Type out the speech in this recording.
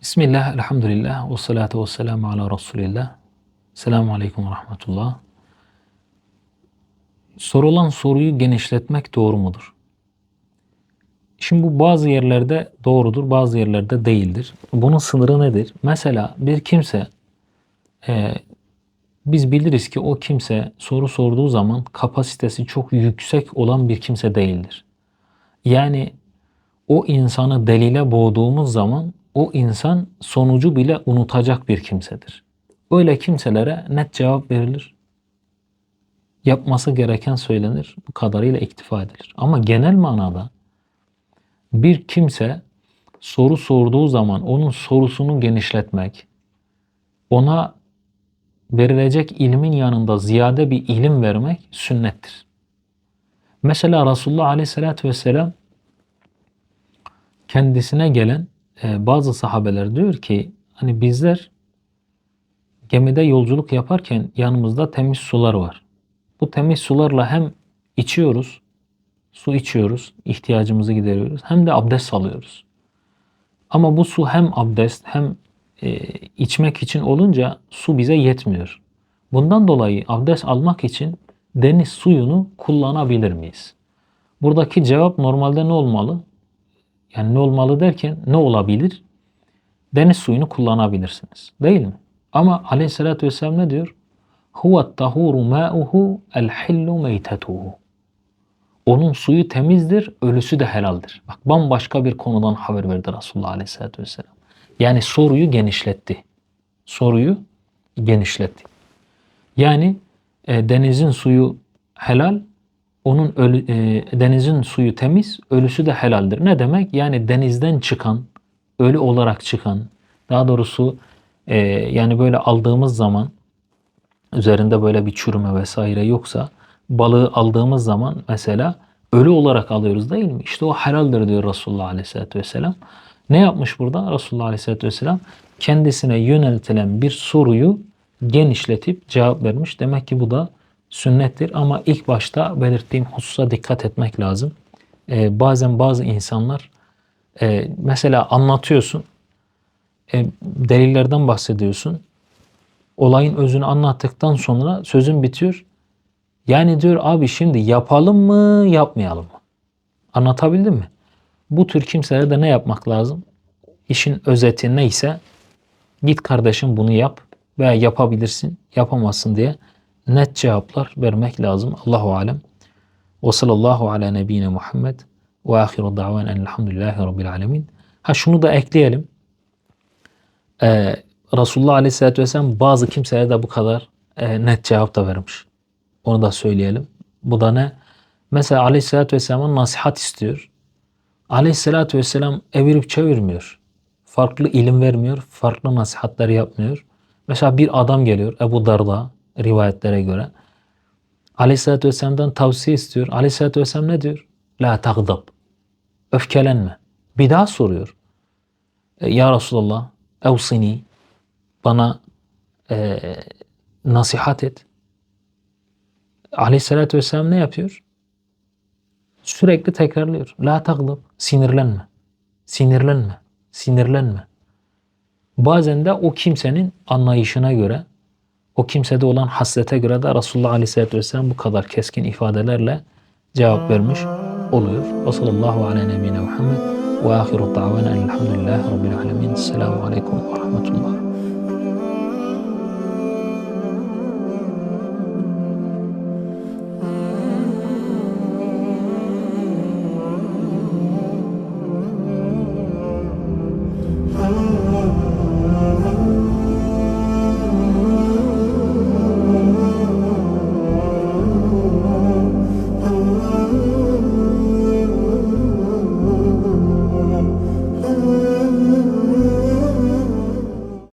Bismillah, elhamdülillah, ve salatu ve selamu ala Resulillah. Selamun aleyküm ve rahmetullah. Sorulan soruyu genişletmek doğru mudur? Şimdi bu bazı yerlerde doğrudur, bazı yerlerde değildir. Bunun sınırı nedir? Mesela bir kimse, e, biz biliriz ki o kimse soru sorduğu zaman kapasitesi çok yüksek olan bir kimse değildir. Yani o insanı delile boğduğumuz zaman o insan sonucu bile unutacak bir kimsedir. Öyle kimselere net cevap verilir. Yapması gereken söylenir. Bu kadarıyla iktifa edilir. Ama genel manada bir kimse soru sorduğu zaman onun sorusunu genişletmek, ona verilecek ilmin yanında ziyade bir ilim vermek sünnettir. Mesela Resulullah Aleyhisselatü Vesselam kendisine gelen bazı sahabeler diyor ki hani bizler gemide yolculuk yaparken yanımızda temiz sular var. Bu temiz sularla hem içiyoruz, su içiyoruz, ihtiyacımızı gideriyoruz hem de abdest alıyoruz. Ama bu su hem abdest hem e, içmek için olunca su bize yetmiyor. Bundan dolayı abdest almak için deniz suyunu kullanabilir miyiz? Buradaki cevap normalde ne olmalı? Yani ne olmalı derken ne olabilir? Deniz suyunu kullanabilirsiniz. Değil mi? Ama aleyhissalatü vesselam ne diyor? Huvet tahuru ma'uhu el hillu meytetuhu. Onun suyu temizdir, ölüsü de helaldir. Bak bambaşka bir konudan haber verdi Resulullah Aleyhisselatü Vesselam. Yani soruyu genişletti. Soruyu genişletti. Yani e, denizin suyu helal, onun ölü, e, denizin suyu temiz, ölüsü de helaldir. Ne demek? Yani denizden çıkan, ölü olarak çıkan, daha doğrusu e, yani böyle aldığımız zaman üzerinde böyle bir çürüme vesaire yoksa balığı aldığımız zaman mesela ölü olarak alıyoruz değil mi? İşte o helaldir diyor Resulullah Aleyhisselatü Vesselam. Ne yapmış burada Resulullah Aleyhisselatü Vesselam? Kendisine yöneltilen bir soruyu genişletip cevap vermiş. Demek ki bu da sünnettir ama ilk başta belirttiğim hususa dikkat etmek lazım. Ee, bazen bazı insanlar e, mesela anlatıyorsun, e, delillerden bahsediyorsun. Olayın özünü anlattıktan sonra sözün bitiyor. Yani diyor abi şimdi yapalım mı yapmayalım mı? Anlatabildim mi? Bu tür kimselere de ne yapmak lazım? İşin özeti neyse git kardeşim bunu yap veya yapabilirsin yapamazsın diye net cevaplar vermek lazım. Allahu alem. Ve sallallahu ala nebine Muhammed ve ahiru da'van elhamdülillahi rabbil alemin. Ha şunu da ekleyelim. Ee, Resulullah Aleyhisselatü Vesselam bazı kimselere de bu kadar e, net cevap da vermiş. Onu da söyleyelim. Bu da ne? Mesela Aleyhisselatü Vesselam'ın nasihat istiyor. Aleyhisselatü Vesselam evirip çevirmiyor. Farklı ilim vermiyor. Farklı nasihatler yapmıyor. Mesela bir adam geliyor Ebu Darda rivayetlere göre. Aleyhisselatü Vesselam'dan tavsiye istiyor. Aleyhisselatü Vesselam ne diyor? La tagdab. Öfkelenme. Bir daha soruyor. E, ya Resulallah evsini bana e, nasihat et. Aleyhisselatü Vesselam ne yapıyor? Sürekli tekrarlıyor. La tagdab. Sinirlenme. Sinirlenme. Sinirlenme. Bazen de o kimsenin anlayışına göre, o kimsede olan hasrete göre de Resulullah Aleyhisselatü Vesselam bu kadar keskin ifadelerle cevap vermiş oluyor. Ve sallallahu ala nebine Muhammed ve ahiru da'vana elhamdülillahi rabbil alemin. Selamun aleyküm ve rahmetullah.